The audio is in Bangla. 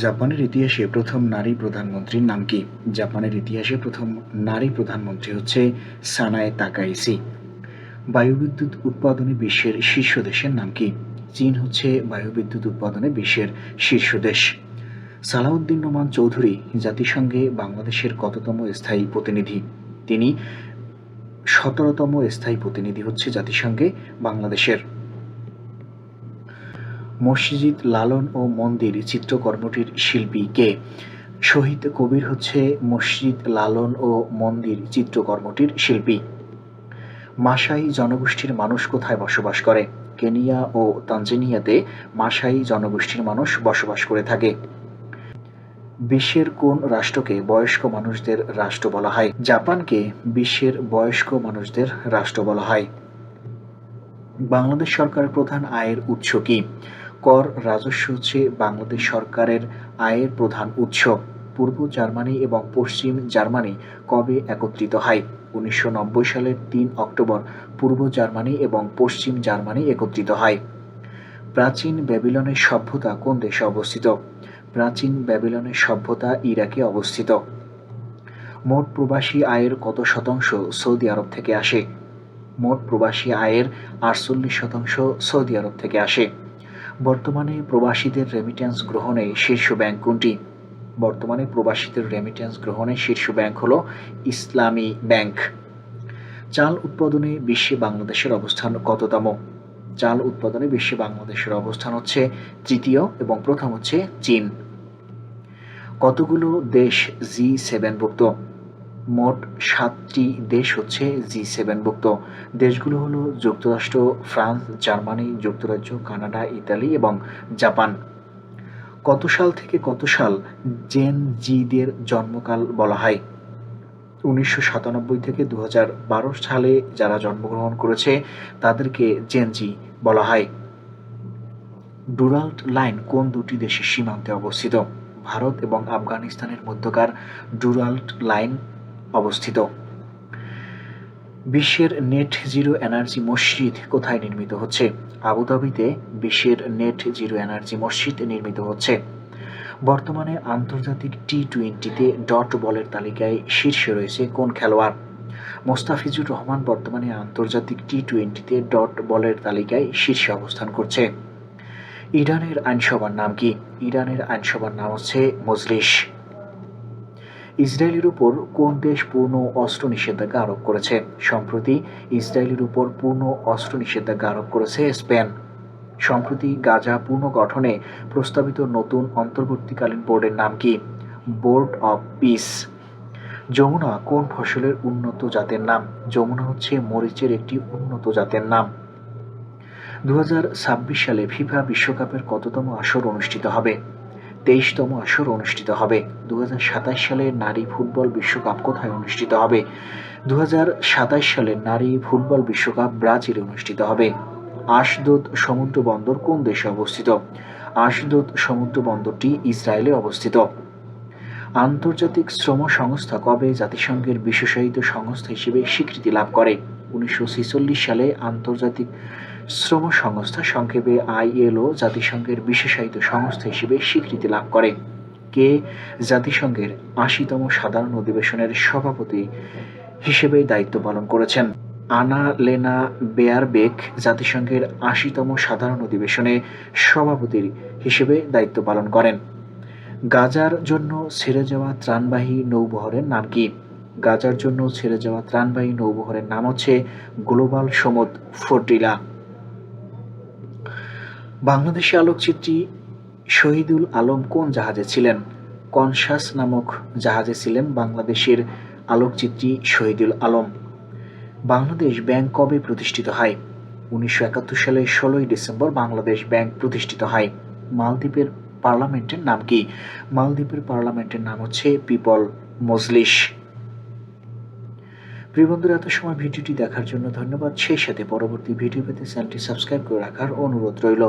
জাপানের ইতিহাসে প্রথম নারী প্রধানমন্ত্রীর নাম কি? জাপানের ইতিহাসে প্রথম নারী প্রধানমন্ত্রী হচ্ছে সানায় তাকাইসি। বায়ুবিদ্যুৎ উৎপাদনে বিশ্বের শীর্ষ দেশের নাম কি? চীন হচ্ছে বায়ুবিদ্যুৎ উৎপাদনে বিশ্বের শীর্ষ দেশ। সালাউদ্দিন রহমান চৌধুরী জাতিসংঘে বাংলাদেশের কততম স্থায়ী প্রতিনিধি? তিনি সতেরোতম স্থায়ী প্রতিনিধি হচ্ছে জাতিসংঘে বাংলাদেশের। মসজিদ লালন ও মন্দির চিত্রকর্মটির শিল্পী কে? শহীদ কবির হচ্ছে মসজিদ লালন ও মন্দির চিত্রকর্মটির শিল্পী। মাসাই জনগোষ্ঠীর মানুষ কোথায় বসবাস করে? কেনিয়া ও তানজানিয়াতে মাসাই জনগোষ্ঠীর মানুষ বসবাস করে থাকে। বিশ্বের কোন রাষ্ট্রকে বয়স্ক মানুষদের রাষ্ট্র বলা হয়? জাপানকে বিশ্বের বয়স্ক মানুষদের রাষ্ট্র বলা হয়। বাংলাদেশ সরকারের প্রধান আয়ের উৎস কি? কর রাজস্ব হচ্ছে বাংলাদেশ সরকারের আয়ের প্রধান উৎস। পূর্ব জার্মানি এবং পশ্চিম জার্মানি কবে একত্রিত হয়? উনিশশো নব্বই সালের তিন অক্টোবর পূর্ব জার্মানি এবং পশ্চিম জার্মানি একত্রিত হয়। প্রাচীন ব্যাবিলনের সভ্যতা কোন দেশে অবস্থিত? প্রাচীন ব্যাবিলনের সভ্যতা ইরাকে অবস্থিত। মোট প্রবাসী আয়ের কত শতাংশ সৌদি আরব থেকে আসে? মোট প্রবাসী আয়ের আটচল্লিশ শতাংশ সৌদি আরব থেকে আসে। বর্তমানে প্রবাসীদের রেমিট্যান্স গ্রহণে শীর্ষ ব্যাংক কোনটি? বর্তমানে প্রবাসীদের রেমিট্যান্স গ্রহণে শীর্ষ ব্যাংক হল ইসলামী ব্যাংক চাল উৎপাদনে বিশ্বে বাংলাদেশের অবস্থান কততম? চাল উৎপাদনে বিশ্বে বাংলাদেশের অবস্থান হচ্ছে তৃতীয় এবং প্রথম হচ্ছে চীন। কতগুলো দেশ জি সেভেন সেভেনভুক্ত মোট সাতটি দেশ হচ্ছে জি সেভেনভুক্ত দেশগুলো হলো যুক্তরাষ্ট্র, ফ্রান্স, জার্মানি, যুক্তরাজ্য, কানাডা, ইতালি এবং জাপান। কত সাল থেকে কত সাল জেন জিদের জন্মকাল বলা হয়? উনিশশো সাতানব্বই থেকে দু সালে যারা জন্মগ্রহণ করেছে, তাদেরকে জেনজি বলা হয়। ডুরাল্ট লাইন কোন দুটি দেশের সীমান্তে অবস্থিত? ভারত এবং আফগানিস্তানের মধ্যকার ডুরাল্ট লাইন অবস্থিত। বিশ্বের নেট জিরো এনার্জি মসজিদ কোথায় নির্মিত হচ্ছে? আবুধাবিতে বিশ্বের নেট জিরো এনার্জি মসজিদ নির্মিত হচ্ছে। বর্তমানে আন্তর্জাতিক টি টোয়েন্টিতে ডট বলের তালিকায় শীর্ষে রয়েছে কোন খেলোয়াড়? মোস্তাফিজুর রহমান বর্তমানে আন্তর্জাতিক টি টোয়েন্টিতে ডট বলের তালিকায় শীর্ষে অবস্থান করছে। ইরানের আইনসভার নাম কি? ইরানের আইনসভার নাম হচ্ছে মজলিস। ইসরায়েলের উপর কোন দেশ পূর্ণ অস্ত্র নিষেধাজ্ঞা আরোপ করেছে? সম্প্রতি ইসরায়েলের উপর পূর্ণ অস্ত্র নিষেধাজ্ঞা আরোপ করেছে স্পেন। সম্প্রতি গাজা পুনর্গঠনে প্রস্তাবিত নতুন অন্তর্বর্তীকালীন বোর্ডের নাম কি? Board of piece. যমুনা কোন ফসলের উন্নত জাতের নাম? যমুনা হচ্ছে মরিচের একটি উন্নত জাতের নাম। দু হাজার ছাব্বিশ সালে ফিফা বিশ্বকাপের কততম আসর অনুষ্ঠিত হবে? তেইশতম আসর অনুষ্ঠিত হবে। দু সালে নারী ফুটবল বিশ্বকাপ কোথায় অনুষ্ঠিত হবে? দু সালে নারী ফুটবল বিশ্বকাপ ব্রাজিলে অনুষ্ঠিত হবে। আশদোদ সমুদ্র বন্দর কোন দেশে অবস্থিত? আশদোদ সমুদ্র বন্দরটি ইসরায়েলে অবস্থিত। আন্তর্জাতিক শ্রম সংস্থা কবে জাতিসংঘের বিশেষায়িত সংস্থা হিসেবে স্বীকৃতি লাভ করে? উনিশশো ছেচল্লিশ সালে আন্তর্জাতিক শ্রম সংস্থা সংক্ষেপে আইএলও জাতিসংঘের বিশেষায়িত সংস্থা হিসেবে স্বীকৃতি লাভ করে। কে জাতিসংঘের আশিতম সাধারণ অধিবেশনের সভাপতি হিসেবে দায়িত্ব পালন করেছেন। আনা লেনা বেয়ারবেক জাতিসংঘের আশিতম সাধারণ অধিবেশনে সভাপতির হিসেবে দায়িত্ব পালন করেন। গাজার জন্য ছেড়ে যাওয়া ত্রাণবাহী নৌবহরের নাম কি? গাজার জন্য ছেড়ে যাওয়া ত্রাণবাহী নৌবহরের নাম হচ্ছে গ্লোবাল সমুদ ফোর্টিলা বাংলাদেশি আলোকচিত্রী শহীদুল আলম কোন জাহাজে ছিলেন? কনসাস নামক জাহাজে ছিলেন বাংলাদেশের আলোকচিত্রী শহীদুল আলম। বাংলাদেশ ব্যাংক কবে প্রতিষ্ঠিত হয়? উনিশশো একাত্তর সালের ষোলোই ডিসেম্বর বাংলাদেশ ব্যাংক প্রতিষ্ঠিত হয়। মালদ্বীপের পার্লামেন্টের নাম কি? মালদ্বীপের পার্লামেন্টের নাম হচ্ছে পিপল মজলিস। প্রিয় বন্ধুরা, এত সময় ভিডিওটি দেখার জন্য ধন্যবাদ। সেই সাথে পরবর্তী ভিডিও পেতে চ্যানেলটি সাবস্ক্রাইব করে রাখার অনুরোধ রইল।